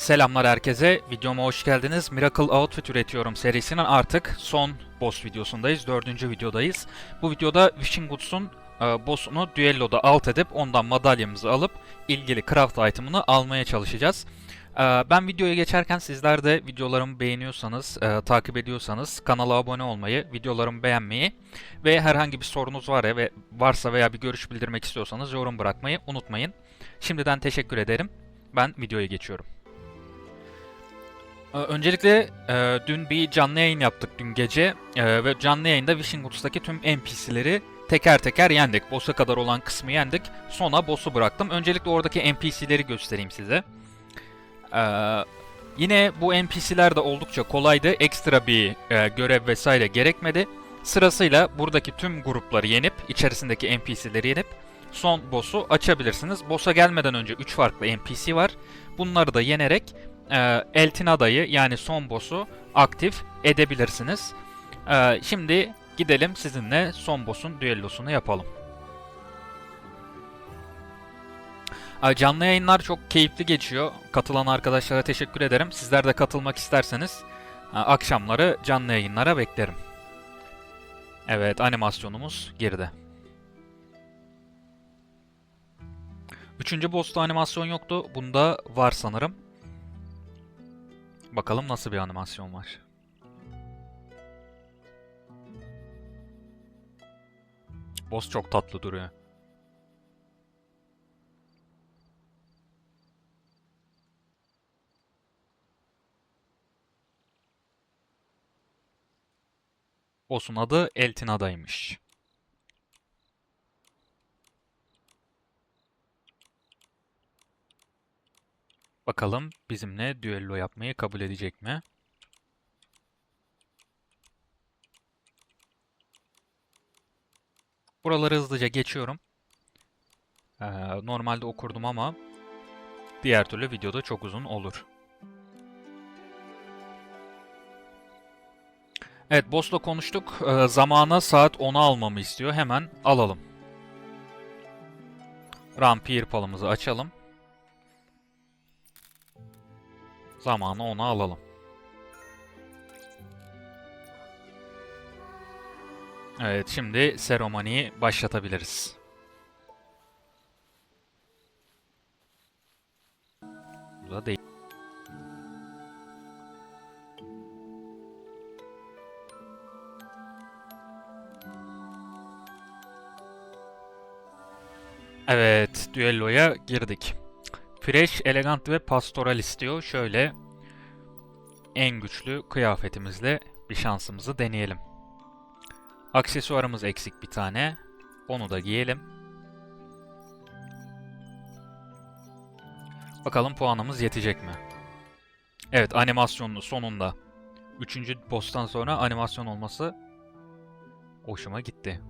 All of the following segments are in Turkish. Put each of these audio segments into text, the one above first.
Selamlar herkese. Videoma hoş geldiniz. Miracle Outfit üretiyorum serisinin artık son boss videosundayız. Dördüncü videodayız. Bu videoda Wishing Woods'un e, boss'unu düelloda alt edip ondan madalyamızı alıp ilgili craft item'ını almaya çalışacağız. E, ben videoya geçerken sizler de videolarımı beğeniyorsanız, e, takip ediyorsanız kanala abone olmayı, videolarımı beğenmeyi ve herhangi bir sorunuz var ya ve varsa veya bir görüş bildirmek istiyorsanız yorum bırakmayı unutmayın. Şimdiden teşekkür ederim. Ben videoya geçiyorum. Ee, Öncelikle e, dün bir canlı yayın yaptık dün gece E, ve canlı yayında Wishing Woods'taki tüm NPC'leri teker teker yendik. Boss'a kadar olan kısmı yendik. Sonra boss'u bıraktım. Öncelikle oradaki NPC'leri göstereyim size. Ee, yine bu NPC'ler de oldukça kolaydı. Ekstra bir e, görev vesaire gerekmedi. Sırasıyla buradaki tüm grupları yenip, içerisindeki NPC'leri yenip son boss'u açabilirsiniz. Boss'a gelmeden önce 3 farklı NPC var. Bunları da yenerek e, Eltin adayı yani son boss'u aktif edebilirsiniz. E, şimdi gidelim sizinle son boss'un düellosunu yapalım. E, canlı yayınlar çok keyifli geçiyor. Katılan arkadaşlara teşekkür ederim. Sizler de katılmak isterseniz e, akşamları canlı yayınlara beklerim. Evet animasyonumuz girdi. Üçüncü boss'ta animasyon yoktu. Bunda var sanırım. Bakalım nasıl bir animasyon var. Boss çok tatlı duruyor. Boss'un adı Eltinada'ymış. Bakalım bizimle düello yapmayı kabul edecek mi? Buraları hızlıca geçiyorum. Ee, normalde okurdum ama diğer türlü videoda çok uzun olur. Evet, boss'la konuştuk. Ee, zamana saat 10'u almamı istiyor. Hemen alalım. Rampir palımızı açalım. Zamanı ona alalım. Evet, şimdi seremoniyi başlatabiliriz. Bu da değil. Evet, düelloya girdik. Fresh, elegant ve pastoral istiyor. Şöyle en güçlü kıyafetimizle bir şansımızı deneyelim. Aksesuarımız eksik bir tane. Onu da giyelim. Bakalım puanımız yetecek mi? Evet animasyonlu sonunda. Üçüncü boss'tan sonra animasyon olması hoşuma gitti.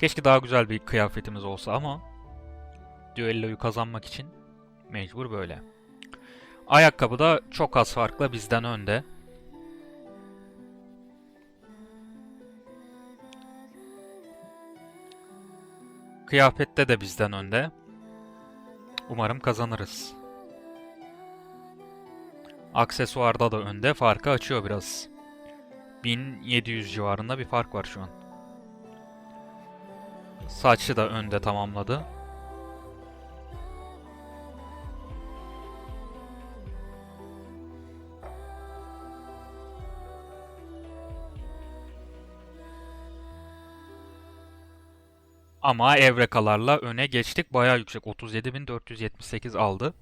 Keşke daha güzel bir kıyafetimiz olsa ama düelloyu kazanmak için Mecbur böyle. Ayakkabı da çok az farkla bizden önde. Kıyafette de bizden önde. Umarım kazanırız. Aksesuarda da önde. Farkı açıyor biraz. 1700 civarında bir fark var şu an. Saçı da önde tamamladı. Ama evrekalarla öne geçtik. Bayağı yüksek. 37.478 aldı.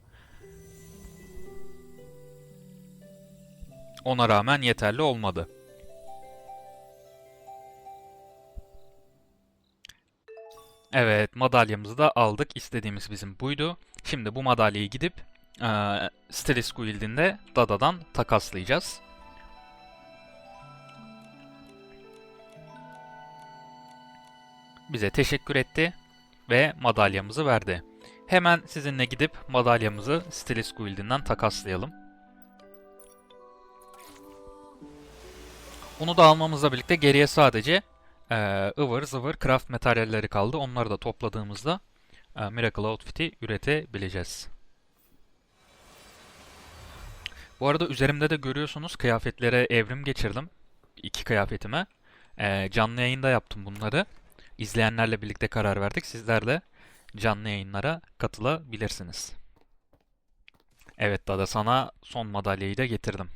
Ona rağmen yeterli olmadı. Evet, madalyamızı da aldık. İstediğimiz bizim buydu. Şimdi bu madalyayı gidip e, Stelis Guild'inde Dada'dan takaslayacağız. Bize teşekkür etti ve madalyamızı verdi. Hemen sizinle gidip madalyamızı Stilis Guild'inden takaslayalım. Bunu da almamızla birlikte geriye sadece e, ıvır zıvır craft materyalleri kaldı. Onları da topladığımızda e, Miracle Outfit'i üretebileceğiz. Bu arada üzerimde de görüyorsunuz kıyafetlere evrim geçirdim. İki kıyafetime. Ee, canlı yayında yaptım bunları. İzleyenlerle birlikte karar verdik. Sizler de canlı yayınlara katılabilirsiniz. Evet Dada sana son madalyayı da getirdim.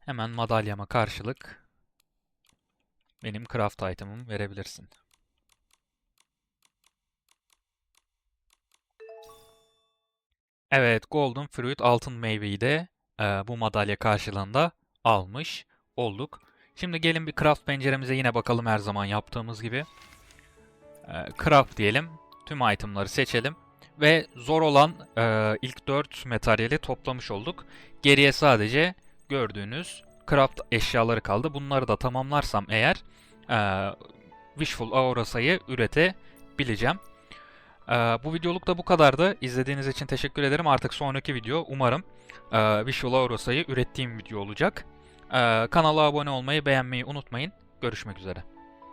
Hemen madalyama karşılık benim craft item'ımı verebilirsin. Evet, Golden Fruit altın meyveyi de e, bu madalya karşılığında almış olduk. Şimdi gelin bir craft penceremize yine bakalım her zaman yaptığımız gibi. E, craft diyelim. Tüm itemları seçelim. Ve zor olan e, ilk 4 materyali toplamış olduk. Geriye sadece gördüğünüz craft eşyaları kaldı. Bunları da tamamlarsam eğer e, Wishful Aurasa'yı üretebileceğim. Ee, bu videoluk da bu kadardı. İzlediğiniz için teşekkür ederim. Artık sonraki video umarım e, Visual Aurosa'yı ürettiğim video olacak. Ee, kanala abone olmayı, beğenmeyi unutmayın. Görüşmek üzere.